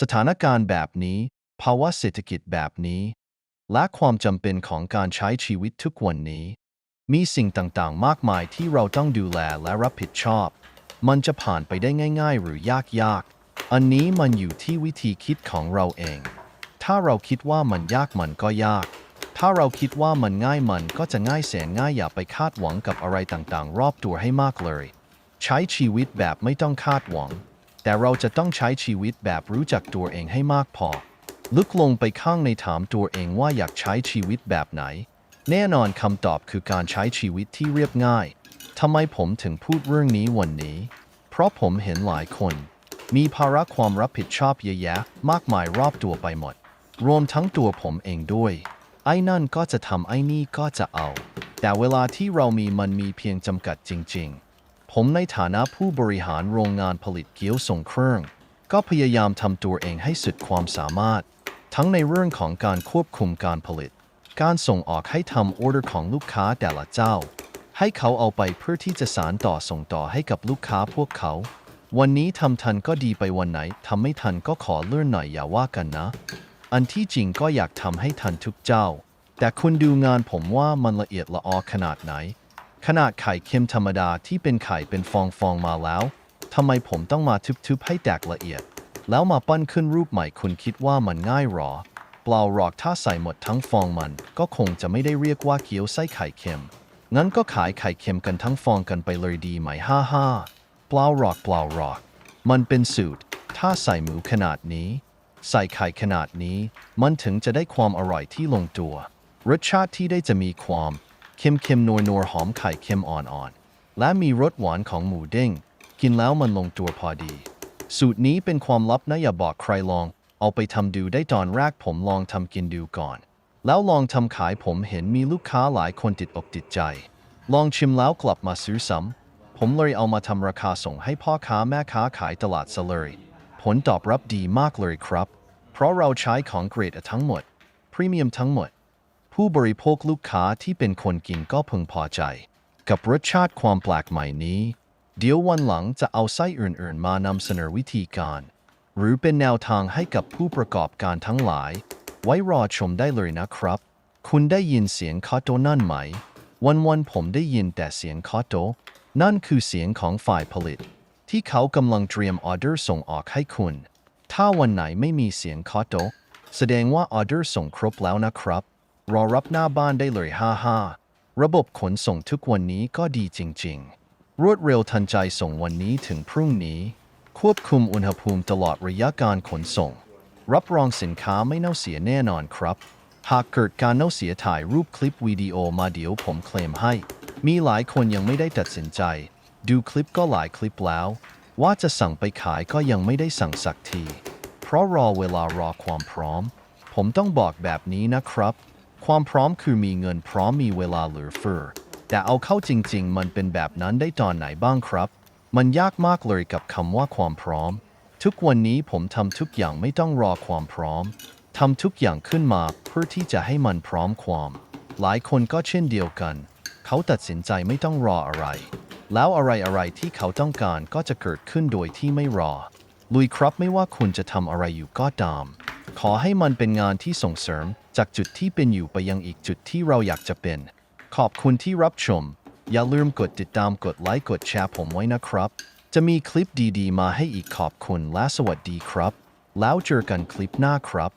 สถานการณ์แบบนี้ ภาวะเศรษฐกิจแบบนี้ และความจำเป็นของการใช้ชีวิตทุกวันนี้ มีสิ่งต่างๆ มากมายที่เราต้องดูแลและรับผิดชอบ มันจะผ่านไปได้ง่ายๆ หรือยากๆ อันนี้มันอยู่ที่วิธีคิดของเราเอง ถ้าเราคิดว่ามันยากมันก็ยาก ถ้าเราคิดว่ามันง่ายมันก็จะง่ายแสนง่ายอย่าไปคาดหวังกับอะไรต่างๆ รอบตัวให้มากเลย ใช้ชีวิตแบบไม่ต้องคาดหวัง แต่เราจะต้องใช้ชีวิตแบบรู้จักตัวเองให้มากพอ ลึกลงไปข้างในถามตัวเองว่าอยากใช้ชีวิตแบบไหน แน่นอนคำตอบคือการใช้ชีวิตที่เรียบง่ายทำไมผมถึงพูดเรื่องนี้วันนี้ เพราะผมเห็นหลายคน มีภาระความรับผิดชอบเยอะแยะมากมายรอบตัวไปหมด รวมทั้งตัวผมเองด้วย ไอ้นั่นก็จะทำไอ้นี่ก็จะเอา แต่เวลาที่เรามีมันมีเพียงจำกัดจริง ๆ ผมในฐานะผู้บริหารโรงงานผลิตเกี๊ยวส่งเครื่อง ก็พยายามทำตัวเองให้สุดความสามารถ ทั้งในเรื่องของการควบคุมการผลิต การส่งออกให้ทำออเดอร์ของลูกค้าแต่ละเจ้า ให้เขาเอาไปเพื่อที่จะสารต่อส่งต่อให้กับลูกค้าพวกเขา วันนี้ทำทันก็ดีไปวันไหนทำไม่ทันก็ขอเลื่อนหน่อยอย่าว่ากันนะ อันที่จริงก็อยากทำให้ทันทุกเจ้า แต่คุณดูงานผมว่ามันละเอียดละออขนาดไหน ขนาดไข่เค็มธรรมดาที่เป็นไข่เป็นฟองฟองๆมาแล้วทำไมผมต้องมาทุบๆให้แตกละเอียด แล้วมาปั้นขึ้นรูปใหม่คุณคิดว่ามันง่ายหรอ เปล่าหรอกถ้าใส่หมดทั้งฟองมัน ก็คงจะไม่ได้เรียกว่าเกี๊ยวไส้ไข่เค็ม งั้นก็ขายไข่เค็มกันทั้งฟองกันไปเลยดีไหมฮ่าฮ่าเปล่าหรอกเปล่าหรอก มันเป็นสูตร ถ้าใส่หมูขนาดนี้ ใส่ไข่ขนาดนี้ มันถึงจะได้ความอร่อยที่ลงตัว รสชาติที่ได้จะมีความ เค็มเค็มนัวนัวหอมไข่เค็มอ่อนๆ และมีรสหวานของหมูเด้ง กินแล้วมันลงตัวพอดี สูตรนี้เป็นความลับนะอย่าบอกใครลอง เอาไปทำดูได้ตอนแรกผมลองทำกินดูก่อน แล้วลองทำขายผมเห็นมีลูกค้าหลายคนติดอกติดใจ ลองชิมแล้วกลับมาซื้อซ้ำผมเลยเอามาทำราคาส่งให้พ่อค้าแม่ค้าขายตลาดซะเลยผลตอบรับดีมากเลยครับ เพราะเราใช้ของเกรดทั้งหมด พรีเมียมทั้งหมด ผู้บริโภคลูกค้าที่เป็นคนกินก็พึงพอใจ กับรสชาติความแปลกใหม่นี้ เดี๋ยววันหลังจะเอาไส้อื่นๆ มานำเสนอวิธีการ หรือเป็นแนวทางให้กับผู้ประกอบการทั้งหลาย ไว้รอชมได้เลยนะครับ คุณได้ยินเสียงคอโตนั่นไหม วันๆผมได้ยินแต่เสียงคอโต นั่นคือเสียงของฝ่ายผลิต ที่เขากำลังเตรียมออเดอร์ส่งออกให้คุณ ถ้าวันไหนไม่มีเสียงคอโตแสดงว่าออเดอร์ส่งครบแล้วนะครับ รอรับหน้าบ้านได้เลยฮ่าฮ่าระบบขนส่งทุกวันนี้ก็ดีจริง ๆ รวดเร็วทันใจส่งวันนี้ถึงพรุ่งนี้ ควบคุมอุณหภูมิตลอดระยะการขนส่ง รับรองสินค้าไม่เน่าเสียแน่นอนครับ หากเกิดการเน่าเสียถ่ายรูปคลิปวิดีโอมาเดี๋ยวผมเคลมให้ มีหลายคนยังไม่ได้ตัดสินใจ ดูคลิปก็หลายคลิปแล้ว ว่าจะสั่งไปขายก็ยังไม่ได้สั่งสักที เพราะรอเวลารอความพร้อม ผมต้องบอกแบบนี้นะครับ ความพร้อมคือมีเงินพร้อมมีเวลาเหลือเฟือ แต่เอาเข้าจริง ๆ มันเป็นแบบนั้นได้ตอนไหนบ้างครับ มันยากมากเลยกับคำว่าความพร้อม ทุกวันนี้ผมทำทุกอย่างไม่ต้องรอความพร้อมทำทุกอย่างขึ้นมาเพื่อที่จะให้มันพร้อมความ หลายคนก็เช่นเดียวกัน เขาตัดสินใจไม่ต้องรออะไร แล้วอะไรอะไรที่เขาต้องการก็จะเกิดขึ้นโดยที่ไม่รอ ลุยครับไม่ว่าคุณจะทำอะไรอยู่ก็ตาม ขอให้มันเป็นงานที่ส่งเสริม จากจุดที่เป็นอยู่ไปยังอีกจุดที่เราอยากจะเป็น ขอบคุณที่รับชม อย่าลืมกดติดตามกดไลค์กดแชร์ผมไว้นะครับ จะมีคลิปดีๆ มาให้อีกขอบคุณและสวัสดีครับ แล้วเจอกันคลิปหน้าครับ